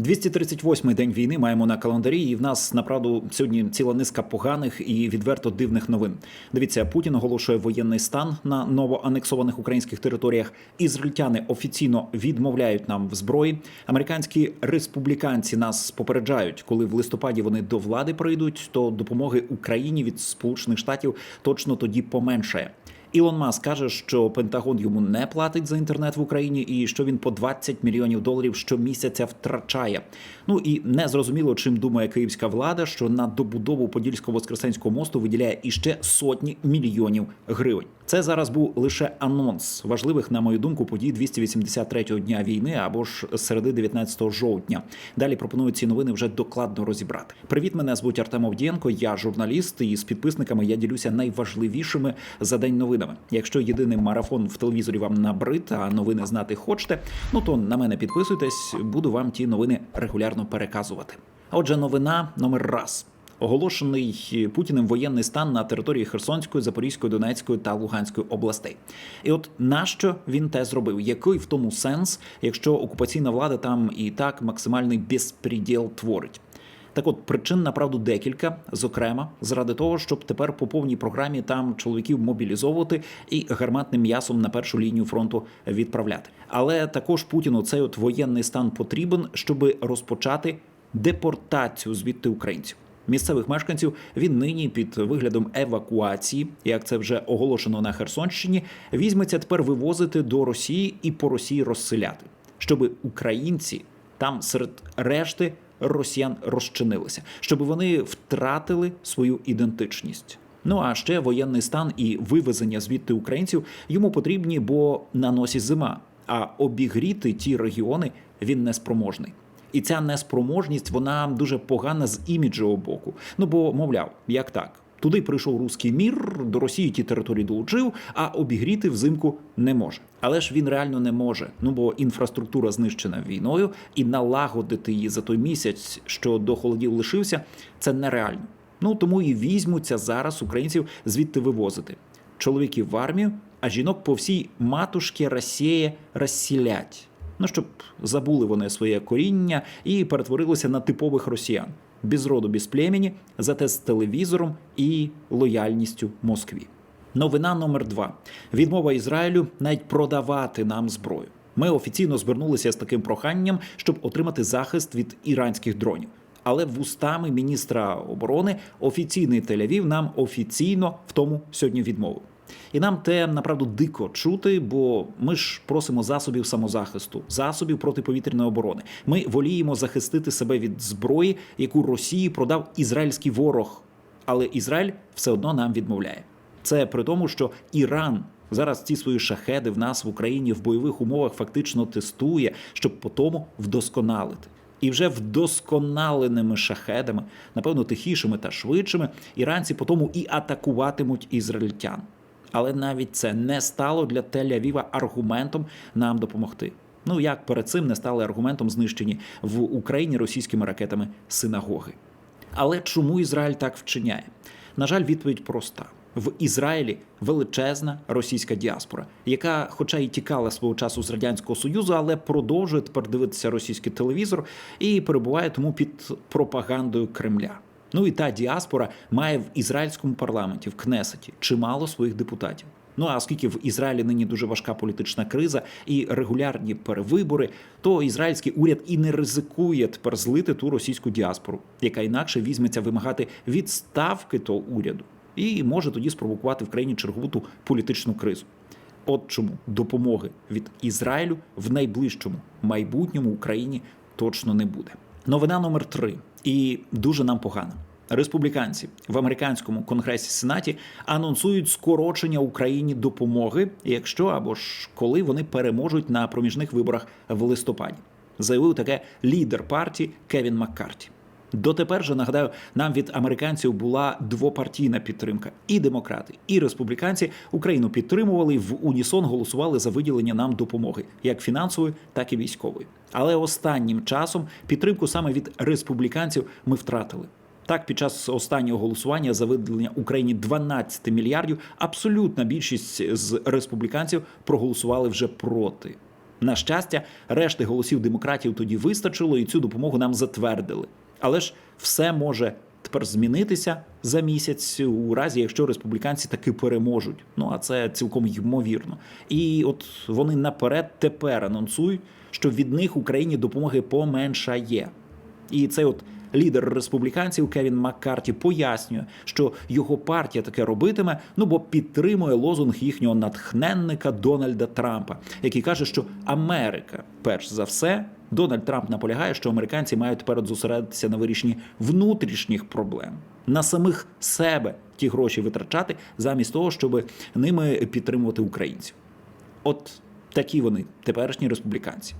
238-й день війни маємо на календарі, і в нас направду сьогодні ціла низка поганих і відверто дивних новин. Дивіться, Путін оголошує воєнний стан на новоанексованих українських територіях. Ізраїльтяни офіційно відмовляють нам в зброї. Американські республіканці нас попереджають, коли в листопаді вони до влади прийдуть, то допомоги Україні від Сполучених Штатів точно тоді поменшає. Ілон Маск каже, що Пентагон йому не платить за інтернет в Україні, і що він по 20 мільйонів доларів щомісяця втрачає. Ну і не зрозуміло, чим думає київська влада, що на добудову подільсько воскресенського мосту виділяє іще сотні мільйонів гривень. Це зараз був лише анонс важливих, на мою думку, подій 283-го дня війни або ж середи 19 жовтня. Далі пропоную ці новини вже докладно розібрати. Привіт, мене звуть Артем Овдієнко, я журналіст, і з підписниками я ділюся найважливішими за день новинами. Якщо єдиний марафон в телевізорі вам набрид, а новини знати хочете, ну то на мене підписуйтесь, буду вам ті новини регулярно переказувати. Отже, новина номер раз. Оголошений Путіним воєнний стан на території Херсонської, Запорізької, Донецької та Луганської областей. І от нащо він те зробив? Який в тому сенс, якщо окупаційна влада там і так максимальний безпреділ творить? Так от причин направду декілька, зокрема, заради того, щоб тепер по повній програмі там чоловіків мобілізовувати і гарматним м'ясом на першу лінію фронту відправляти. Але також Путіну цей от воєнний стан потрібен, щоб розпочати депортацію звідти українців. Місцевих мешканців він нині під виглядом евакуації, як це вже оголошено на Херсонщині, візьметься тепер вивозити до Росії і по Росії розселяти, щоб українці там серед решти росіян розчинилися, щоб вони втратили свою ідентичність. Ну а ще воєнний стан і вивезення звідти українців йому потрібні, бо на носі зима. А обігріти ті регіони він неспроможний. І ця неспроможність вона дуже погана з іміджового боку. Ну бо, мовляв, як так? Туди прийшов руський мір, до Росії ті території долучив, а обігріти взимку не може. Але ж він реально не може. Ну бо інфраструктура знищена війною, і налагодити її за той місяць, що до холодів лишився, це нереально. Ну тому і візьмуться зараз українців звідти вивозити чоловіків в армію, а жінок по всій матушці Росії розсілять. Ну щоб забули вони своє коріння і перетворилися на типових росіян без роду, без племені, зате з телевізором і лояльністю Москві. Новина номер два: відмова Ізраїлю навіть продавати нам зброю. Ми офіційно звернулися з таким проханням, щоб отримати захист від іранських дронів. Але вустами міністра оборони офіційний Тель-Авів нам офіційно в тому сьогодні відмовив. І нам те направду дико чути, бо ми ж просимо засобів самозахисту, засобів протиповітряної оборони. Ми воліємо захистити себе від зброї, яку Росії продав ізраїльський ворог. Але Ізраїль все одно нам відмовляє. Це при тому, що Іран зараз ці свої шахеди в нас в Україні в бойових умовах фактично тестує, щоб по тому вдосконалити. І вже вдосконаленими шахедами, напевно, тихішими та швидшими, іранці по тому і атакуватимуть ізраїльтян. Але навіть це не стало для Тель-Авіва аргументом нам допомогти. Ну як перед цим не стали аргументом знищені в Україні російськими ракетами синагоги. Але чому Ізраїль так вчиняє? На жаль, відповідь проста. В Ізраїлі величезна російська діаспора, яка, хоча й тікала свого часу з радянського союзу, але продовжує тепер дивитися російський телевізор і перебуває тому під пропагандою Кремля. Ну і та діаспора має в ізраїльському парламенті в Кнесеті чимало своїх депутатів. Ну а оскільки в Ізраїлі нині дуже важка політична криза і регулярні перевибори, то ізраїльський уряд і не ризикує тепер злити ту російську діаспору, яка інакше візьметься вимагати відставки того уряду, і може тоді спровокувати в країні чергову ту політичну кризу. От чому допомоги від Ізраїлю в найближчому майбутньому Україні точно не буде. Новина номер три і дуже нам погано. Республіканці в американському конгресі Сенаті анонсують скорочення Україні допомоги, якщо або ж коли вони переможуть на проміжних виборах в листопаді. Заявив таке лідер партії Кевін Маккарті. Дотепер же нагадаю, нам від американців була двопартійна підтримка. І демократи, і республіканці Україну підтримували в унісон голосували за виділення нам допомоги, як фінансової, так і військової. Але останнім часом підтримку саме від республіканців ми втратили. Так, під час останнього голосування за виділення Україні 12 мільярдів абсолютна більшість з республіканців проголосували вже проти. На щастя, решти голосів демократів тоді вистачило, і цю допомогу нам затвердили. Але ж все може тепер змінитися за місяць, у разі якщо республіканці таки переможуть. Ну а це цілком ймовірно. І от вони наперед тепер анонсують, що від них Україні допомоги поменшає. І цей от лідер республіканців Кевін Маккарті пояснює, що його партія таке робитиме, ну бо підтримує лозунг їхнього натхненника Дональда Трампа, який каже, що Америка, перш за все, Дональд Трамп наполягає, що американці мають тепер зосередитися на вирішенні внутрішніх проблем, на самих себе ті гроші витрачати, замість того, щоб ними підтримувати українців. От такі вони теперішні республіканці.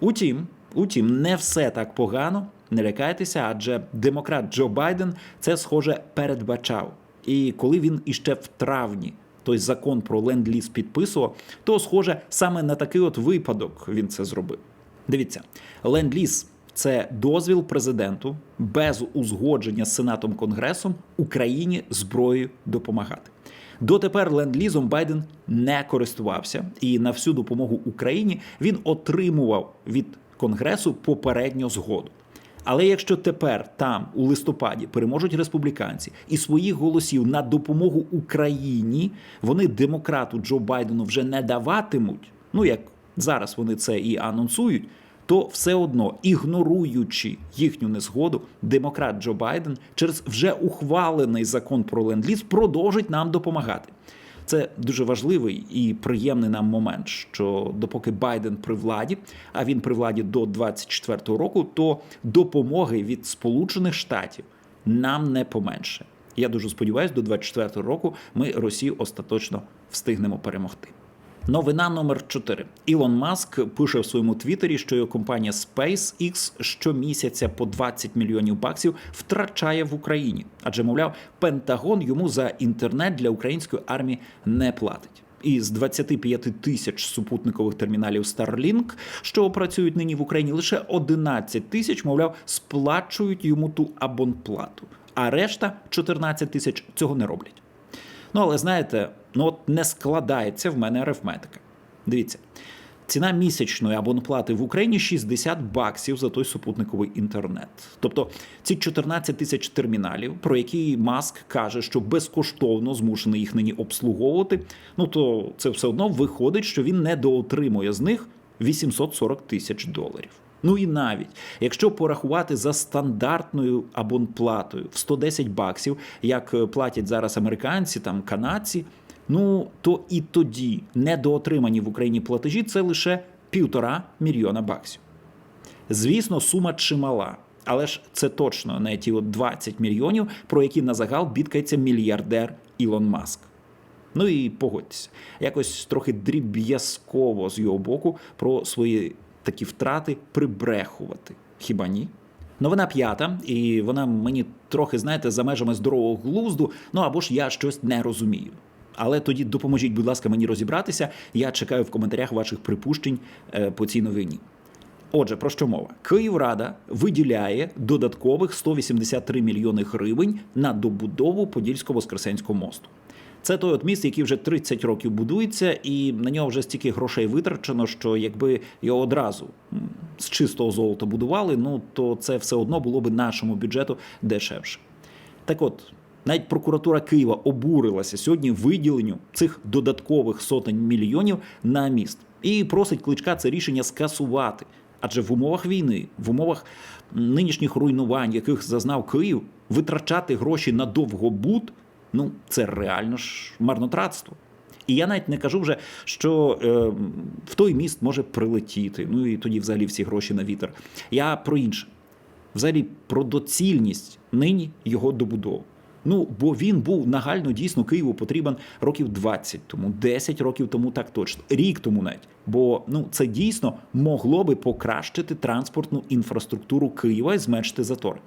Утім, утім, не все так погано. Не лякайтеся, адже демократ Джо Байден це схоже передбачав. І коли він іще в травні той закон про ленд-ліз підписував, то схоже саме на такий от випадок він це зробив. Дивіться, ленд-ліз – це дозвіл президенту без узгодження з сенатом конгресом Україні зброєю допомагати. Дотепер ленд-лізом Байден не користувався, і на всю допомогу Україні він отримував від Конгресу попередню згоду. Але якщо тепер там у листопаді переможуть республіканці і своїх голосів на допомогу Україні вони демократу Джо Байдену вже не даватимуть, ну як зараз вони це і анонсують, то все одно ігноруючи їхню незгоду, демократ Джо Байден через вже ухвалений закон про ленд-ліз продовжить нам допомагати. Це дуже важливий і приємний нам момент, що допоки Байден при владі, а він при владі до 24-го року, то допомоги від Сполучених Штатів нам не поменше. Я дуже сподіваюся, до 24-го року ми Росію остаточно встигнемо перемогти. Новина номер 4. Ілон Маск пише в своєму твіттері, що його компанія SpaceX щомісяця по 20 мільйонів баксів втрачає в Україні, адже мовляв, Пентагон йому за інтернет для української армії не платить. Із 25 тисяч супутникових терміналів Starlink, що працюють нині в Україні, лише 11 тисяч, мовляв, сплачують йому ту абонплату, а решта 14 тисяч цього не роблять. Ну, але знаєте, ну от не складається в мене арифметика. Дивіться, ціна місячної абонплати в Україні 60 баксів за той супутниковий інтернет. Тобто ці 14 тисяч терміналів, про які Маск каже, що безкоштовно змушений їх нині обслуговувати. Ну то це все одно виходить, що він недоотримує з них 840 тисяч доларів. Ну і навіть якщо порахувати за стандартною абонплатою в 110 баксів, як платять зараз американці там канадці, ну то і тоді недоотримані в Україні платежі це лише півтора мільйона баксів. Звісно, сума чимала, але ж це точно не ті от 20 мільйонів, про які на загал бідкається мільярдер Ілон Маск. Ну і погодьтеся, якось трохи дріб'язково з його боку про свої такі втрати прибрехувати. Хіба ні? Новина п'ята, і вона мені трохи, знаєте, за межами здорового глузду, ну або ж я щось не розумію. Але тоді допоможіть, будь ласка, мені розібратися. Я чекаю в коментарях ваших припущень е, по цій новині. Отже, про що мова? Київрада виділяє додаткових 183 мільйони гривень на добудову Подільсько-Воскресенського мосту. Це той от міст, який вже 30 років будується, і на нього вже стільки грошей витрачено, що якби його одразу з чистого золота будували, ну то це все одно було би нашому бюджету дешевше. Так от. Навіть прокуратура Києва обурилася сьогодні виділенню цих додаткових сотень мільйонів на міст і просить кличка це рішення скасувати. Адже в умовах війни, в умовах нинішніх руйнувань, яких зазнав Київ, витрачати гроші на довгобуд – ну це реально ж марнотратство. І я навіть не кажу вже, що е, в той міст може прилетіти. Ну і тоді, взагалі, всі гроші на вітер. Я про інше, взагалі, про доцільність нині його добудови. Ну, бо він був нагально дійсно Києву потрібен років 20 тому, 10 років тому, так точно, рік тому навіть. Бо ну це дійсно могло би покращити транспортну інфраструктуру Києва і зменшити затори.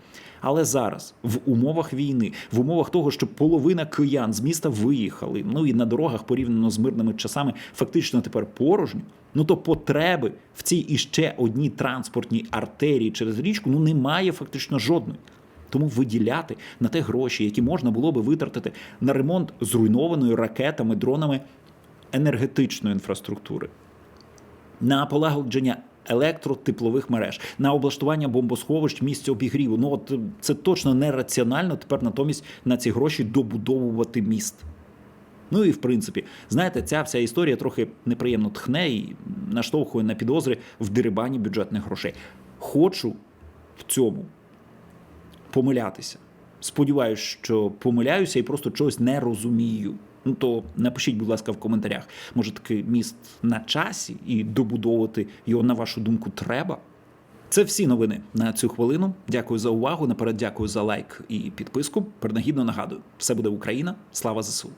Але зараз, в умовах війни, в умовах того, що половина киян з міста виїхали, ну і на дорогах порівняно з мирними часами, фактично тепер порожньо. Ну то потреби в цій іще одній транспортній артерії через річку ну немає фактично жодної. Тому виділяти на те гроші, які можна було би витратити на ремонт зруйнованої ракетами, дронами енергетичної інфраструктури. на полагодження електротеплових мереж, на облаштування бомбосховищ місць обігріву. Ну от це точно нераціонально тепер натомість на ці гроші добудовувати міст. Ну і в принципі, знаєте, ця вся історія трохи неприємно тхне і наштовхує на підозри в дерибані бюджетних грошей. Хочу в цьому помилятися. Сподіваюсь, що помиляюся і просто чогось не розумію. Ну то напишіть, будь ласка, в коментарях. Може, такий міст на часі і добудовувати його, на вашу думку, треба? Це всі новини на цю хвилину. Дякую за увагу. Наперед дякую за лайк і підписку. Принагідно нагадую, все буде Україна. Слава ЗСУ.